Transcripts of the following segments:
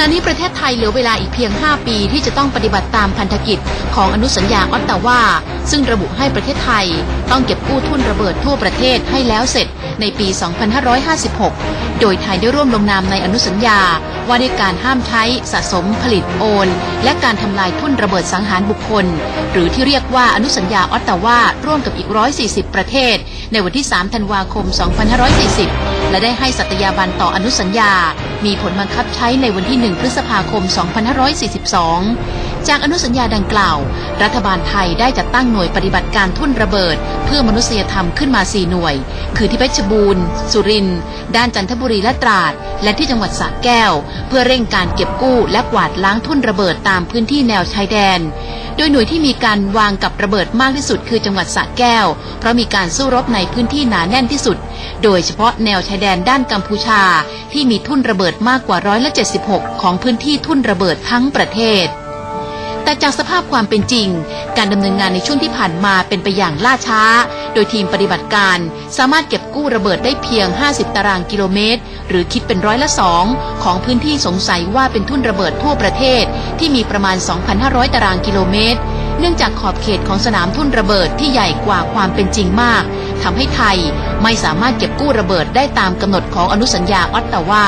ณะนี้ประเทศไทยเหลือเวลาอีกเพียง 5 ปีที่จะต้องปฏิบัติตามพันธกิจของอนุสัญญาออตตาวาซึ่งระบุให้ประเทศไทย ต้องเก็บกู้ทุนระเบิดทั่วประเทศให้แล้วเสร็จในปี 2556 โดยไทยได้ร่วมลงนามในอนุสัญญาว่าด้วยการห้ามใช้สะสมผลิตโอน และการทำลายทุ่นระเบิดสังหารบุคคล หรือที่เรียกว่าอนุสัญญาออตตาวาร่วมกับอีก 140 ประเทศ ในวันที่ 3 ธันวาคม 2540 และได้ให้สัตยาบันต่ออนุสัญญา มีผลบังคับใช้ในวันที่ 1 พฤษภาคม 2542 จากอนุสัญญาดังกล่าว รัฐบาลไทยได้จัดตั้งหน่วยปฏิบัติการทุ่นระเบิด เพื่อมนุษยธรรมขึ้นมา 4 หน่วย คือที่เพชรบูรณ์ สุรินทร์ ด้านจันทบุรีและตราด และที่จังหวัดสระแก้ว เพื่อเร่งการเก็บกู้และกวาดล้างทุ่นระเบิดตามพื้นที่แนวชายแดน โดยหน่วยที่มีการวางกับระเบิดมากที่สุด คือจังหวัดสระแก้ว เพราะมีการสู้รบในพื้นที่หนาแน่นที่สุด โดยเฉพาะแนวชายแดนด้านกัมพูชา ที่มีทุ่นระเบิดมากกว่าร้อยละ76 ของพื้นที่ทุ่นระเบิดทั้งประเทศ แต่จากสภาพความเป็นจริง การดำเนินงานในช่วงที่ผ่านมาเป็นไปอย่างล่าช้า โดยทีมปฏิบัติการสามารถเก็บกู้ระเบิดได้เพียง 50 ตารางกิโลเมตร หรือคิดเป็นร้อยละสองของพื้นที่สงสัยว่าเป็นทุ่นระเบิดทั่วประเทศ ที่มีประมาณ 2,500 ตารางกิโลเมตร เนื่องจากขอบเขตของสนามทุ่นระเบิดที่ใหญ่กว่าความเป็นจริงมากทำให้ไทยไม่สามารถเก็บกู้ระเบิดได้ตามกำหนดของอนุสัญญาออตตาวา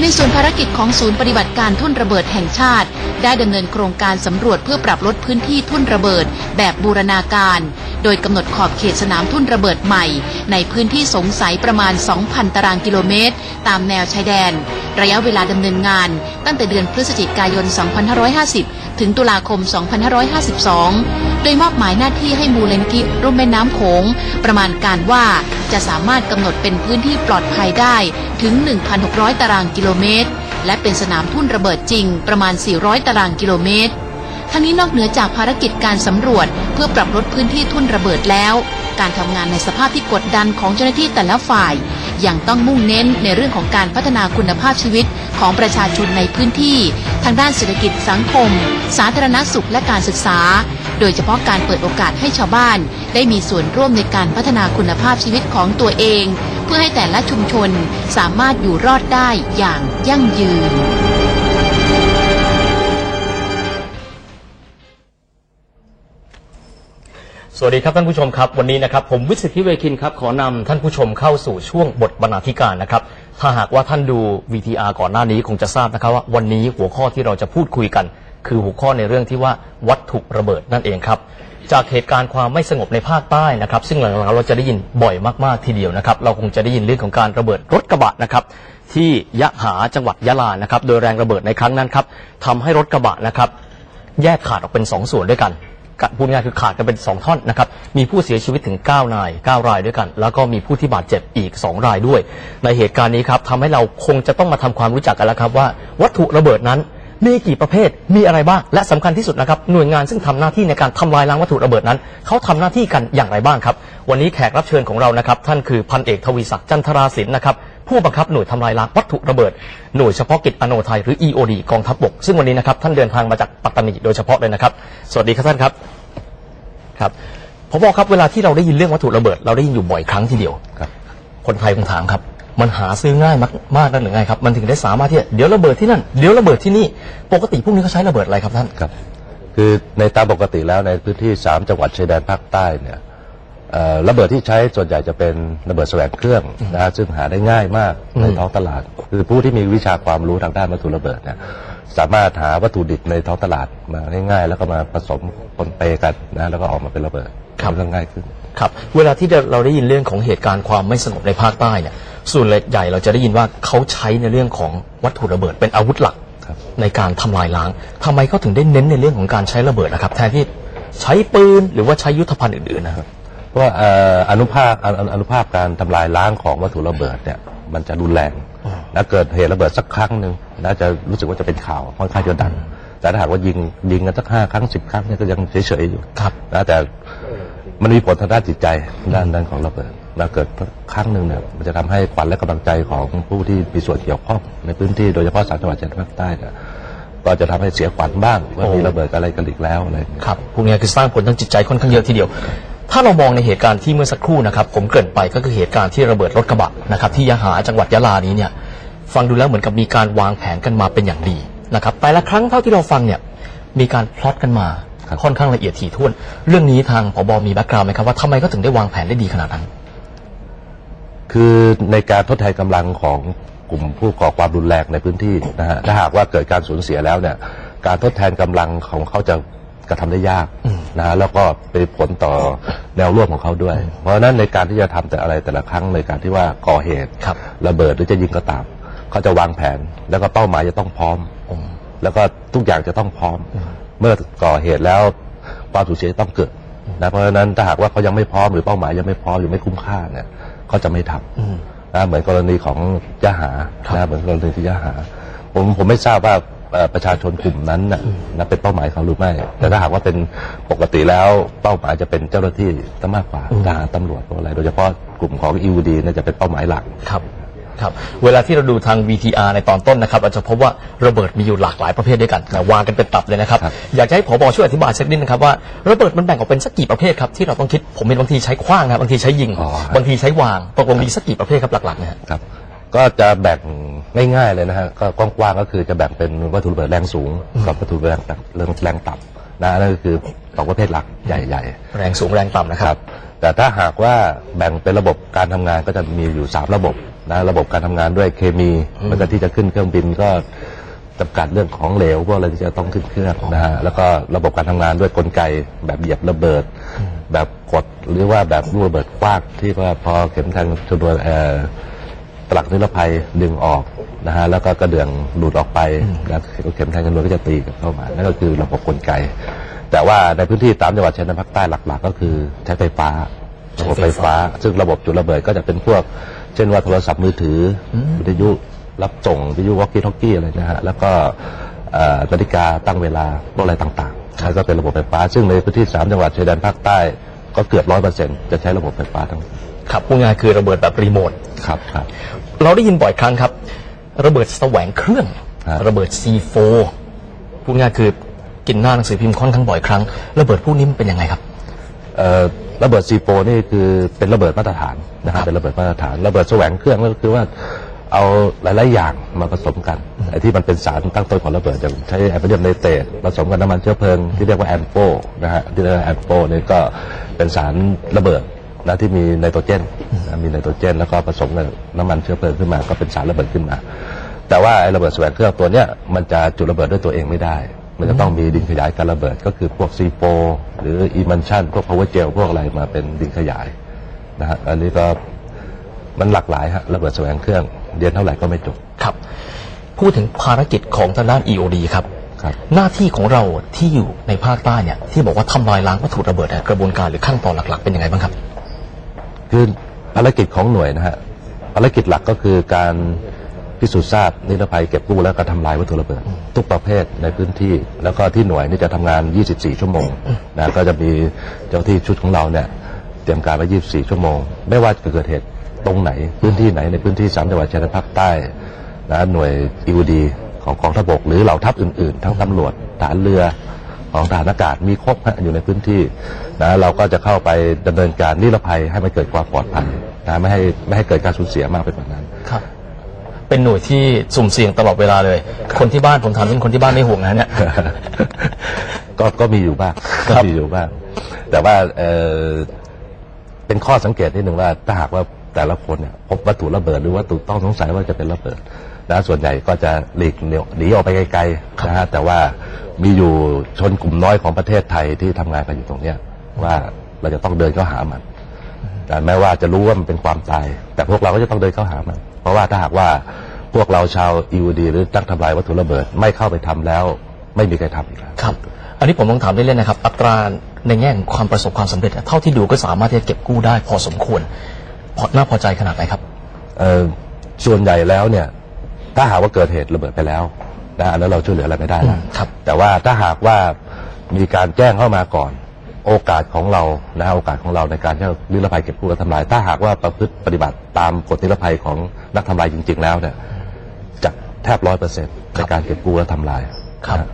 ในส่วนภารกิจของศูนย์ปฏิบัติการทุ่นระเบิดแห่งชาติ ได้ดำเนินโครงการสำรวจเพื่อปรับลดพื้นที่ทุ่นระเบิด แบบบูรณาการ โดยกำหนดขอบเขตสนามทุ่นระเบิดใหม่ ในพื้นที่สงสัยประมาณ 2,000 ตารางกิโลเมตร ตามแนวชายแดน ระยะเวลาดำเนินงาน ตั้งแต่เดือนพฤศจิกายน 2550 ถึงตุลาคม 2552 โดยมอบหมายหน้าที่ให้มูลนิธิรุ่มแม่น้ำโขงประมาณการว่า จะสามารถกำหนดเป็นพื้นที่ปลอดภัยได้ถึง 1,600 ตารางกิโลเมตร และเป็นสนามทุ่นระเบิดจริงประมาณ 400 ตารางกิโลเมตร ทั้งนี้นอกเหนือจากภารกิจการสำรวจ เพื่อปรับลดพื้นที่ทุ่นระเบิดแล้ว การทำงานในสภาพที่กดดันของเจ้าหน้าที่แต่ละฝ่าย ยังต้องมุ่งเน้นในเรื่องของการพัฒนาคุณภาพชีวิตของประชาชนในพื้นที่ ทางด้านเศรษฐกิจสังคม สาธารณสุขและการศึกษา โดยเฉพาะการเปิดโอกาสให้ชาวบ้าน ได้มีส่วนร่วมในการพัฒนาคุณภาพชีวิตของตัวเอง เพื่อให้แต่ละชุมชนสามารถอยู่รอดได้อย่างยั่งยืนสวัสดีครับท่านผู้ชมครับวันนี้นะครับผมวิสิทธิเวคินครับขอนำท่านผู้ชมเข้าสู่ช่วงบทบรรณาธิการนะครับถ้าหากว่าท่านดู VTR ก่อนหน้านี้คงจะทราบนะครับว่าวันนี้หัวข้อที่เราจะพูดคุยกัน คือหัวข้อในเรื่องที่ว่าวัตถุระเบิดนั่นเองครับ จากเหตุการณ์ความไม่สงบในภาคใต้นะครับ ซึ่งหลังๆเราจะได้ยินบ่อยมากๆทีเดียวนะครับ เราคงจะได้ยินเรื่องของการระเบิดรถกระบะนะครับ ที่ยะหาจังหวัดยะลานะครับ โดยแรงระเบิดในครั้งนั้นครับทำให้รถกระบะนะครับ แยกขาดออกเป็น 2 ส่วนด้วยกันพูดง่ายคือขาดกันเป็น 2 ท่อนนะครับ มีผู้เสียชีวิตถึง 9 นาย 9 รายด้วยกัน แล้วก็มีผู้ที่บาดเจ็บอีก 2 รายด้วย ในเหตุการณ์นี้ครับทำให้เราคงจะต้องมาทำความรู้จักกันแล้วครับว่า วัตถุระเบิดนั้น มีกี่ประเภทมีอะไรบ้างและสำคัญที่สุดนะครับหน่วยงานซึ่งทำหน้าที่ในการทำลายล้างวัตถุระเบิดนั้นเขาทำหน้าที่กันอย่างไรบ้างครับ วันนี้แขกรับเชิญของเรานะครับ ท่านคือพันเอกทวีศักดิ์จันทราศิลป์นะครับผู้บังคับหน่วยทำลายล้างวัตถุระเบิด หน่วยเฉพาะกิจอโนไทยหรือ EOD กองทัพบกซึ่งวันนี้นะครับท่านเดินทางมาจากปัตตานีโดยเฉพาะเลยนะครับ สวัสดีครับท่านครับครับผมบอกครับเวลาที่เราได้ยินเรื่องวัตถุระเบิด เราได้ยินอยู่บ่อยครั้งทีเดียวครับคนไทยคงถามครับ มันหาซื้อง่ายมากมากนั่นหรือไงครับมันถึงได้สามารถที่จะเดี๋ยวระเบิดที่นั่นเดี๋ยวระเบิดที่นี่ปกติพวกนี้เขาใช้ระเบิดอะไรครับท่าน ครับ คือในตามปกติแล้วในพื้นที่ 3 จังหวัดชายแดนภาคใต้เนี่ยเอ่อระเบิดที่ใช้ส่วนใหญ่จะเป็นระเบิดแสวงเครื่องนะฮะซึ่งหาได้ง่ายมากอืมในท้องตลาด คือผู้ที่มีวิชาความรู้ทางด้านวัตถุระเบิดเนี่ยสามารถหาวัตถุดิบในท้องตลาดมาได้ง่าย แล้วก็มาผสมปนเปกันนะแล้วก็ออกมาเป็นระเบิดครับ เรื่องง่ายขึ้น ครับเวลาที่เราได้ยินเรื่องของเหตุการณ์ความไม่สงบในภาคใต้เนี่ยส่วนใหญ่เราจะได้ยินว่าเขาใช้ในเรื่องของวัตถุระเบิดเป็นอาวุธหลักครับในการทำลายล้างทำไมเขาถึงได้เน้นในเรื่องของการใช้ระเบิดนะครับ แทนที่ใช้ปืนหรือว่าใช้ยุทธภัณฑ์อื่นๆนะครับเพราะว่าเอ่ออนุภาคอนุอนุภาพการทำลายล้างของวัตถุระเบิดเนี่ยมันจะรุนแรงอ๋อนะเกิดเหตุระเบิดสักครั้งหนึ่งนะจะรู้สึกว่าจะเป็นข่าวค่อนข้างจะดังแต่ถ้าหากว่ายิงยิงกันสักห้าครั้งสิบครั้งเนี่ยก็ยังเฉยๆอยู่ครับนะแต่ มันมีผลทางด้านจิตใจด้านด้านของระเบิดนะเกิดครั้งหนึ่งเนี่ยมันจะทำให้ขวัญและกำลังใจของผู้ที่มีส่วนเกี่ยวข้องในพื้นที่โดยเฉพาะสามจังหวัดชายแดนภาคใต้เนี่ยก็จะทำให้เสียขวัญบ้างว่าโอ้มีระเบิดอะไรกันอีกแล้วอะไรอย่างเงี้ยครับพวกนี้คือสร้างผลทางจิตใจค่อนข้างเยอะทีเดียว ถ้าเรามองในเหตุการณ์ที่เมื่อสักครู่นะครับผมเกริ่นไปก็คือเหตุการณ์ที่ระเบิดรถกระบะนะครับที่ยะหาจังหวัดยะลานี้เนี่ยฟังดูแล้วเหมือนกับมีการวางแผนกันมาเป็นอย่างดีนะครับแต่ละครั้งเท่าที่เราฟังเนี่ยมีการพลอตกันมา ครับค่อนข้างละเอียดถี่ถ้วน เรื่องนี้ทางผบมีแบ็กกราวด์ไหมครับว่าทำไมก็ถึงได้วางแผนได้ดีขนาดนั้น คือในการทดแทนกำลังของกลุ่มผู้ก่อความรุนแรงในพื้นที่นะฮะถ้าหากว่าเกิดการสูญเสียแล้วเนี่ยการทดแทนกำลังของเขาจะกระทำได้ยากอืมนะฮะแล้วก็เป็นผลต่อแนวร่วมของเขาด้วย เพราะฉะนั้นในการที่จะทำแต่อะไรแต่ละครั้งในการที่ว่าก่อเหตุครับระเบิดหรือจะยิงก็ตามเขาจะวางแผน แล้วก็เป้าหมายจะต้องพร้อมอืมแล้วก็ทุกอย่างจะต้องพร้อม เมื่อก่อเหตุแล้วความสูญเสียจะต้องเกิดนะเพราะฉะนั้นถ้าหากว่าเขายังไม่พร้อมหรือเป้าหมายยังไม่พร้อมหรือไม่คุ้มค่าเนี่ยเขาจะไม่ทำอืมนะเหมือนกรณีของยะหาครับนะเหมือนกรณีที่ยะหา ผมผมไม่ทราบว่าเอ่อประชาชนกลุ่มนั้นนะนะเป็นเป้าหมายเขาหรือไม่ แต่ถ้าหากว่าเป็นปกติแล้วเป้าหมายจะเป็นเจ้าหน้าที่ซะมากกว่าอืมทหารตำรวจพวกอะไร โดยเฉพาะกลุ่มของอีวดีน่าจะเป็นเป้าหมายหลักครับ ครับเวลาที่เราดูทาง VTR ในตอนต้นนะครับเราจะพบว่าระเบิดมีอยู่หลากหลายประเภทด้วยกันแต่วางกันเป็นตับเลยนะครับครับ อยากจะให้ผบช่วยอธิบายสักนิดนะครับว่าระเบิดมันแบ่งออกเป็นสักกี่ประเภทครับที่เราต้องคิดผมเห็นบางทีใช้คว้างครับบางทีใช้ยิงอ๋อบางทีใช้วางตกลงมีสักกี่ประเภทครับหลักๆนะฮะครับก็จะแบ่งง่ายๆเลยนะฮะก็กว้างๆก็คือจะแบ่งเป็นวัตถุระเบิดแรงสูงกับวัตถุระเบิดแรงต่ำแรงแรงต่ำนะนั่นก็คือสองประเภทหลักใหญ่ ๆ แรงสูงแรงต่ำนะคครับรับ แต่ถ้าหากว่าแบ่งเป็นระบบการทำงานก็จะมีอยู่ 3 ระบบ นะระบบการทำงานด้วยเคมีแล้วก็ที่จะขึ้นเครื่องบินก็จำกัดเรื่องของเหลวพวกอะไรที่จะต้องขึ้นเครื่องนะฮะแล้วก็ระบบการทำงานด้วยกลไกแบบเหยียบระเบิด แบบกดหรือว่าแบบลูกระเบิดกว้างที่ว่าพอเข็มทางชนวนเอ่อปลักนิรภัยดึงออกนะฮะแล้วก็กระเดื่องหลุดออกไปแล้วเข็มแทงชนวนก็จะตีกลับเข้ามานั่นก็คือระบบกลไก แต่ว่าในพื้นที่ตามจังหวัดชายแดนภาคใต้หลัก ๆ ก็คือใช้ไฟฟ้าระบบไฟฟ้า ซึ่งระบบจุดระเบิดก็จะเป็นพวก เช่นว่าโทรศัพท์มือถืออวิทยุรับส่งวิทยุวอกกี้ทอกกี้อะไรนะฮะแล้วก็เอ่อนาฬิกาตั้งเวลาพวกอะไรต่างๆแล้วก็เป็นระบบไฟฟ้า ซึ่งในพื้นที่สามจังหวัดชายแดนภาคใต้ก็เกือบร้อยเปอร์เซ็นต์จะใช้ระบบไฟฟ้าทั้งหมดครับพูดง่ายๆคือระเบิดแบบรีโมท ครับครับ เราได้ยินบ่อยครั้งครับ ระเบิดแสวงเครื่อง ครับ ระเบิด C4 พูดง่ายๆคือกินหน้าหนังสือพิมพ์ค่อนข้างบ่อยครั้ง ระเบิดพวกนี้มันเป็นยังไงครับ เอ่อ ระเบิดซีโฟนี่คือเป็นระเบิดมาตรฐานนะคครัรับบเป็นระเบิดมาตรฐาน ระเบิดแสวงเครื่องก็คือว่าเอาหลาย ๆ อย่างมาผสมกันไอ้ที่มันเป็นสารตั้งต้นของระเบิดอย่างใช้แอมโมเนียมไนเตรตผสมกับน้ำมันเชื้อเพลิงที่เรียกว่าแอมโฟนะฮะที่เรียกว่าแอมโฟนี่ก็เป็นสารระเบิดนะที่มีไนโตรเจนนะมีไนโตรเจน แล้วก็ผสมกับน้ำมันเชื้อเพลิงขึ้นมา ก็เป็นสารระเบิดขึ้นมา แต่ว่าไอ้ระเบิดแสวงเครื่องตัวเนี้ยมันจะจุดระเบิดด้วยตัวเองไม่ได้ มันจะต้องมีดินขยายการระเบิดก็คือพวกซีโฟ หรืออีมันชันพวกพาวเวอร์เจลพวกอะไรมาเป็นดินขยายนะฮะอันนี้ก็มันหลากหลายฮะระเบิดแสวงเครื่องเรียนเท่าไหร่ก็ไม่จบ ครับ พูดถึงภารกิจของทางด้าน EOD ครับ ครับ หน้าที่ของเราที่อยู่ในภาคใต้เนี่ยที่บอกว่าทำลายล้างวัตถุระเบิดเนี่ยกระบวนการหรือขั้นตอนหลัก ๆ เป็นยังไงบ้างครับ คือภารกิจของหน่วยนะฮะภารกิจหลักก็คือการ พิสูจน์ทราบนิรภัยเก็บกู้และก็ทำลายวัตถุระเบิด ทุกประเภทในพื้นที่ แล้วก็ที่หน่วยนี่จะทำงาน 24 ชั่วโมงนะก็จะมีเจ้าที่ชุดของเราเนี่ยเตรียมการไว้ 24 ชั่วโมง ไม่ว่าจะเกิดเหตุตรงไหน พื้นที่ไหนในพื้นที่สามจังหวัดชายแดนภาคใต้นะหน่วยอีวดีของกองทัพบกหรือเหล่าทัพอื่นๆ ทั้งตำรวจทหารเรือของทหารอากาศมีครบฮะอยู่ในพื้นที่นะเราก็จะเข้าไปดำเนินการนิรภัยให้มันเกิดความปลอดภัยนะไม่ให้ไม่ให้เกิดการสูญเสียมากไปกว่านั้นครับ เป็นหน่วยที่สุ่มเสี่ยงตลอดเวลาเลย คนที่บ้านผมถามเป็นคนที่บ้านไม่ห่วงนะเนี่ย ก็ก็มีอยู่บ้างครัก็บ มีอยู่บ้าง แต่ว่าเออเป็นข้อสังเกตนิดหนึ่งว่าถ้าหากว่าแต่ละคนเนี่ยพบวัตถุระเบิด หรือวัตถุต้องสงสัยว่าจะเป็นระเบิดนะส่วนใหญ่ก็จะหลีกเหนียวหนีออกไปไกลๆนะฮะแต่ว่ามีอยู่ชนกลุ่มน้อยของประเทศไทยที่ทำงานกันอยู่ตรงเนี้ยว่าเราจะต้องเดินเข้าหามันแต่แม้ว่าจะรู้ว่ามันเป็นความตาย แต่พวกเราก็จะต้องเดินเข้าหามัน เพราะว่าถ้าหากว่าพวกเราชาวอีวดีหรือนักทำลายวัตถุระเบิดไม่เข้าไปทำแล้ว ไม่มีใครทำอีกแล้ว ครับ อันนี้ผมต้องถามได้เล่นๆนะครับ อัตราในแง่ของความประสบความสำเร็จอะเท่าที่ดูก็สามารถที่จะเก็บกู้ได้พอสมควร พอน่าพอใจขนาดไหนครับ เอ่อส่วนใหญ่แล้วเนี่ย ถ้าหากว่าเกิดเหตุระเบิดไปแล้วนะอันนั้นเราช่วยเหลืออะไรไม่ได้แล้วอืมครับแต่ว่าถ้าหากว่ามีการแจ้งเข้ามาก่อน โอกาสของเรานะโอกาสของเราในการที่จะนิรภัยเก็บกู้และทำลาย ถ้าหากว่าประพฤติปฏิบัติตามกฎนิรภัยของนักทำลายจริง ๆ แล้วเนี่ยจะแทบร้อยเปอร์เซ็นต์ในการเก็บกู้และทำลายครับนะ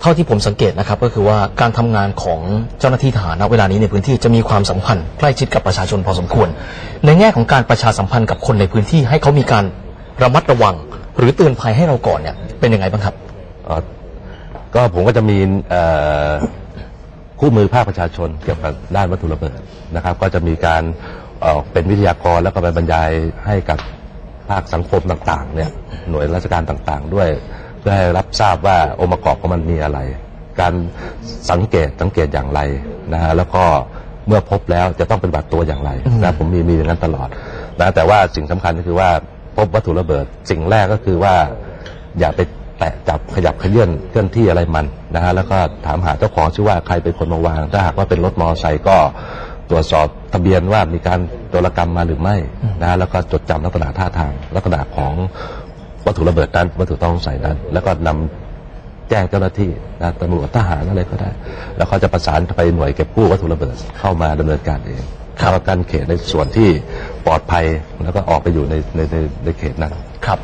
เท่าที่ผมสังเกตนะครับก็คือว่าการทำงานของเจ้าหน้าที่ทหารณเวลานี้ในพื้นที่จะมีความสัมพันธ์ใกล้ชิดกับประชาชนพอสมควร ในแง่ของการประชาสัมพันธ์กับคนในพื้นที่ให้เขามีการระมัดระวัง หรือเตือนภัยให้เราก่อนเนี่ยเป็นยังไงบ้างครับ เอ่อก็ผมก็จะมีเอ่อ คู่มือภาคประชาชนเกี่ยวกับด้านวัตถุระเบิดนะครับ ก็จะมีการเอ่อเป็นวิทยากรแล้วก็ไปบรรยายให้กับภาคสังคมต่างๆเนี่ยหน่วยราชการต่างๆ ด้วย เพื่อให้รับทราบว่าองค์ประกอบของมันมีอะไร การสังเกตสังเกตอย่างไรนะฮะแล้วก็เมื่อพบแล้วจะต้องปฏิบัติตัวอย่างไรนะผมมีมีอย่างนั้นตลอดนะแต่ว่าสิ่งสำคัญก็คือว่าพบวัตถุระเบิด สิ่งแรกก็คือว่าอย่าไป แตะจับขยับเขยื่อนเคลื่อนที่อะไรมันนะฮะแล้วก็ถามหาเจ้าของชื่อว่าใครเป็นคนมาวาง ถ้าหากว่าเป็นรถมอเตอร์ไซค์ก็ตรวจสอบทะเบียนว่ามีการโจรกรรมมาหรือไม่นะฮะแล้วก็จดจำลักษณะท่าทางลักษณะของวัตถุระเบิดนั้นวัตถุต้องสงสัยนั้น แล้วก็นำแจ้งเจ้าหน้าที่นะตำรวจทหารอะไรก็ได้ แล้วเขาจะประสานไปหน่วยเก็บกู้วัตถุระเบิดเข้ามาดำเนินการเองครับแล้วก็กันเขตในส่วนที่ปลอดภัยแล้วก็ออกไปอยู่ในในในในเขตนั้น ครับ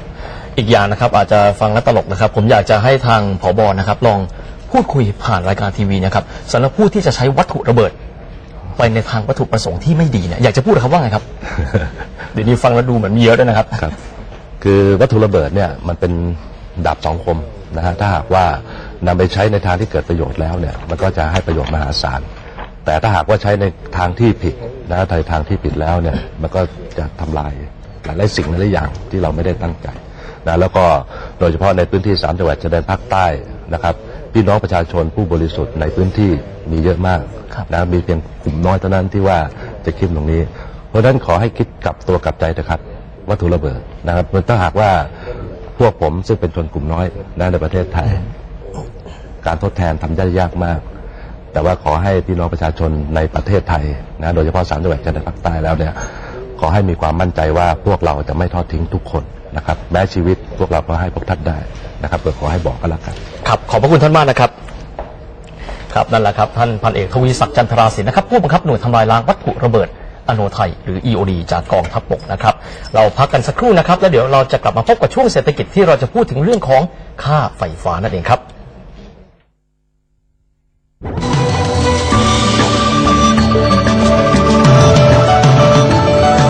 อีกอย่างนะครับอาจจะฟังแล้วตลกนะครับ ผมอยากจะให้ทางผบนะครับลองพูดคุยผ่านรายการทีวีนะครับสำหรับผู้ที่จะใช้วัตถุระเบิด ไปในทางวัตถุประสงค์ที่ไม่ดีเนี่ยอยากจะพูดนะครับว่าไงครับ เดี๋ยวนี้ฟังแล้วดูเหมือนมีเยอะด้วยนะครับ ครับ คือวัตถุระเบิดเนี่ยมันเป็นดาบสองคมนะฮะถ้าหากว่านำไปใช้ในทางที่เกิดประโยชน์แล้วเนี่ยมันก็จะให้ประโยชน์มหาศาลแต่ถ้าหากว่าใช้ในทางที่ผิดนะในทางที่ผิดแล้วเนี่ยมันก็จะทำลายหลายๆสิ่งหลายๆอย่างที่เราไม่ได้ตั้งใจ นะแล้วก็โดยเฉพาะในพื้นที่สามจังหวัดชายแดนภาคใต้นะครับพี่น้องประชาชนผู้บริสุทธิ์ในพื้นที่มีเยอะมากครับนะมีเพียงกลุ่มน้อยเท่านั้นที่ว่าจะคิดตรงนี้ เพราะฉะนั้นขอให้คิดกลับตัวกลับใจนะครับวัตถุระเบิดนะครับมันถ้าหากว่าพวกผมซึ่งเป็นชนกลุ่มน้อยนะในประเทศไทย การทดแทนทำได้ยากมาก แต่ว่าขอให้พี่น้องประชาชนในประเทศไทยนะโดยเฉพาะสามจังหวัดชายแดนภาคใต้แล้วเนี่ยขอให้มีความมั่นใจว่าพวกเราจะไม่ทอดทิ้งทุกคน นะครับแม้ชีวิตพวกเราก็ให้พวกท่านได้นะครับก็ขอให้บอกกันละกัน ครับขอบพระคุณท่านมากนะครับ ครับนั่นแหละครับท่านพันเอกทวีศักดิ์จันทราศิลป์นะครับผู้บังคับหน่วยทำลายล้างวัตถุระเบิดอโนไทยหรือ EOD จากกองทัพบกนะครับ เราพักกันสักครู่นะครับ แล้วเดี๋ยวเราจะกลับมาพบกับช่วงเศรษฐกิจที่เราจะพูดถึงเรื่องของค่าไฟฟ้านั่นเองครับ